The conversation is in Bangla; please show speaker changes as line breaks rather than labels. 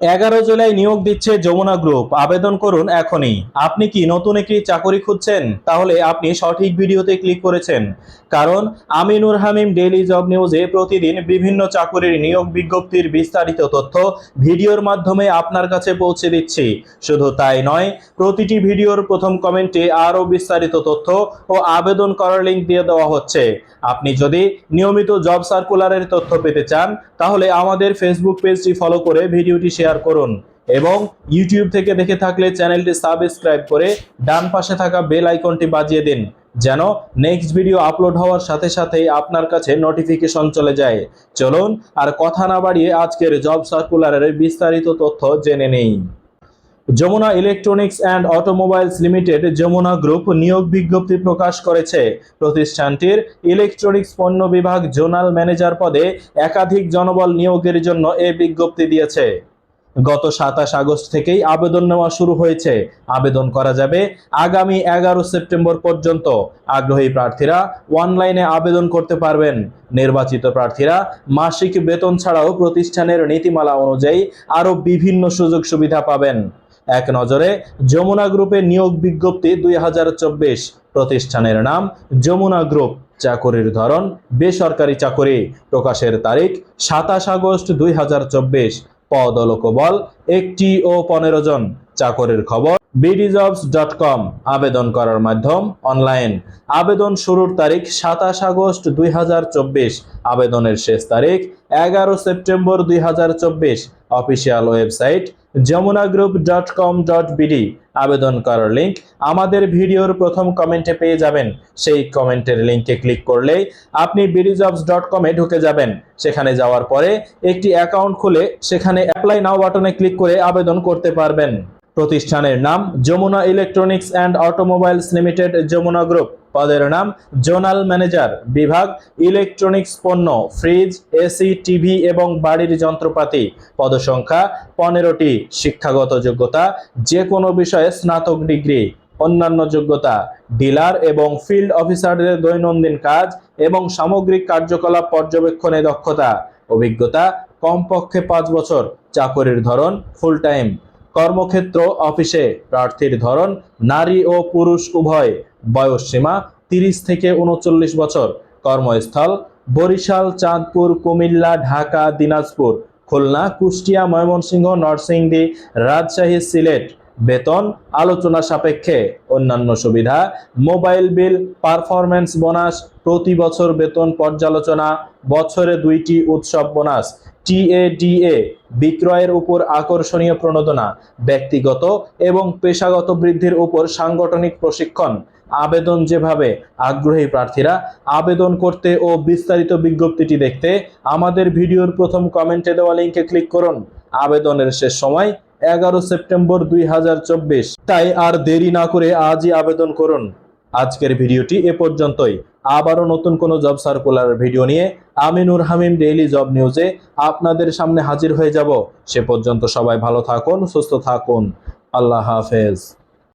এগারো জুলাই নিয়োগ দিচ্ছে যমুনা গ্রুপ। আবেদন করুন এখনই। আপনি কি নতুন একটি চাকরি খুঁজছেন? তাহলে আপনি সঠিক ভিডিওতে ক্লিক করেছেন। কারণ আমিনুর হামিম ডেইলি জব নিউজে প্রতিদিন বিভিন্ন চাকরির নিয়োগ বিজ্ঞপ্তির বিস্তারিত তথ্য ভিডিওর মাধ্যমে আপনার কাছে পৌঁছে দিচ্ছি। শুধু তাই নয়, প্রতিটি ভিডিওর প্রথম কমেন্টে আরও বিস্তারিত তথ্য ও আবেদন করার লিঙ্ক দিয়ে দেওয়া হচ্ছে। আপনি যদি নিয়মিত জব সার্কুলারের তথ্য পেতে চান, তাহলে আমাদের ফেসবুক পেজটি ফলো করে ভিডিওটি শেয়ার করুন এবং ইউটিউব থেকে দেখে থাকলে চ্যানেলটি সাবস্ক্রাইব করে ডান পাশে থাকা বেল আইকনটি বাজিয়ে দিন, যেন নেক্সট ভিডিও আপলোড হওয়ার সাথে সাথেই আপনার কাছে নোটিফিকেশন চলে যায়। চলুন আর কথা না বাড়িয়ে আজকের জব সার্কুলারের বিস্তারিত তথ্য জেনে নেই। Jamuna electronics and automobiles limited Jamuna group নিয়োগ বিজ্ঞপ্তি প্রকাশ করেছে। প্রতিষ্ঠানটির ইলেকট্রনিক্স পণ্য বিভাগ জোনাল ম্যানেজার পদে একাধিক জনবল নিয়োগের জন্য এ বিজ্ঞপ্তি দিয়েছে। গত সাতাশ আগস্ট থেকেই আবেদন নেওয়া শুরু হয়েছে। আবেদন করা যাবে আগামী এগারো সেপ্টেম্বর পর্যন্ত। আগ্রহী প্রার্থীরা অনলাইনে আবেদন করতে পারবেন। নির্বাচিত প্রার্থীরা মাসিক বেতন ছাড়াও প্রতিষ্ঠানের নীতিমালা অনুযায়ী আরও বিভিন্ন সুযোগ সুবিধা পাবেন। এক নজরে যমুনা গ্রুপের নিয়োগ বিজ্ঞপ্তি দুই হাজার চব্বিশ। প্রতিষ্ঠানের নাম যমুনা গ্রুপ। চাকরির ধরন বেসরকারি চাকরি। প্রকাশের তারিখ সাতাশ আগস্ট দুই হাজার চব্বিশ। হাজার চব্বিশ পদ ও লোকবল একটি ও পনেরো জন। চাকরির খবর বিডিজবস ডট কম আবেদন করার মাধ্যম অনলাইন আবেদন শুরুর তারিখ সাতাশ আগস্ট দুই হাজার চব্বিশ। আবেদনের শেষ তারিখ এগারো সেপ্টেম্বর দুই হাজার চব্বিশ। Official website Jamuna group dot com dot BD আবেদন করার লিঙ্ক আমাদের ভিডিওর প্রথম কমেন্টে পেয়ে যাবেন। সেই কমেন্টের লিঙ্কে ক্লিক করলেই আপনি বিডিজবস ডট কমে ঢুকে যাবেন। সেখানে যাওয়ার পরে একটি অ্যাকাউন্ট খুলে সেখানে অ্যাপ্লাই নাও বাটনে ক্লিক করে আবেদন করতে পারবেন। প্রতিষ্ঠানের নাম Jamuna electronics and automobiles limited Jamuna group. পদের নাম জোনাল ম্যানেজার। বিভাগ ইলেকট্রনিক্স পণ্য, ফ্রিজ, এসি, টিভি এবং বাড়ির যন্ত্রপাতি। পদসংখ্যা, পনেরোটি। শিক্ষাগত যোগ্যতা যে কোনো বিষয়ে স্নাতক ডিগ্রি। অন্যান্য যোগ্যতা, ডিলার এবং ফিল্ড অফিসারদের দৈনন্দিন কাজ এবং সামগ্রিক কার্যকলাপ পর্যবেক্ষণে দক্ষতা। অভিজ্ঞতা, কমপক্ষে পাঁচ বছর। চাকরির ধরন ফুল টাইম কর্মক্ষেত্র অফিসে প্রার্থীর ধরন নারী ও পুরুষ উভয় বয়স সীমা তিরিশ থেকে উনচল্লিশ বছর। কর্মস্থল বরিশাল, চাঁদপুর, কুমিল্লা, ঢাকা, দিনাজপুর, খুলনা, কুষ্টিয়া, ময়মনসিংহ, নরসিংদী, রাজশাহী, সিলেট। বেতন আলোচনা সাপেক্ষে অন্যান্য সুবিধা মোবাইল বিল, পারফরম্যান্স বোনাস, প্রতি বছর বেতন পর্যালোচনা, বছরে দুইটি উৎসব বোনাস টিএডিএ, বিক্রয়ের উপর আকর্ষণীয় প্রণোদনা, ব্যক্তিগত এবং পেশাগত বৃদ্ধির উপর সাংগঠনিক প্রশিক্ষণ, আবেদন যেভাবে আগ্রহী প্রার্থীরা আবেদন করতে ও বিস্তারিত বিজ্ঞপ্তিটি দেখতে আমাদের ভিডিওর প্রথম কমেন্টে দেওয়া লিঙ্কে ক্লিক করুন। আবেদনের শেষ সময় এগারো সেপ্টেম্বর দুই হাজার চব্বিশ। তাই আর দেরি না করে আজই আবেদন করুন। আজকের ভিডিওটি এ পর্যন্তই। আবারও নতুন কোনো জব সার্কুলার ভিডিও নিয়ে আমি আমিনুর হামিম ডেইলি জব নিউজে আপনাদের সামনে হাজির হয়ে যাব। সে পর্যন্ত সবাই ভালো থাকুন, সুস্থ থাকুন। আল্লাহ হাফেজ।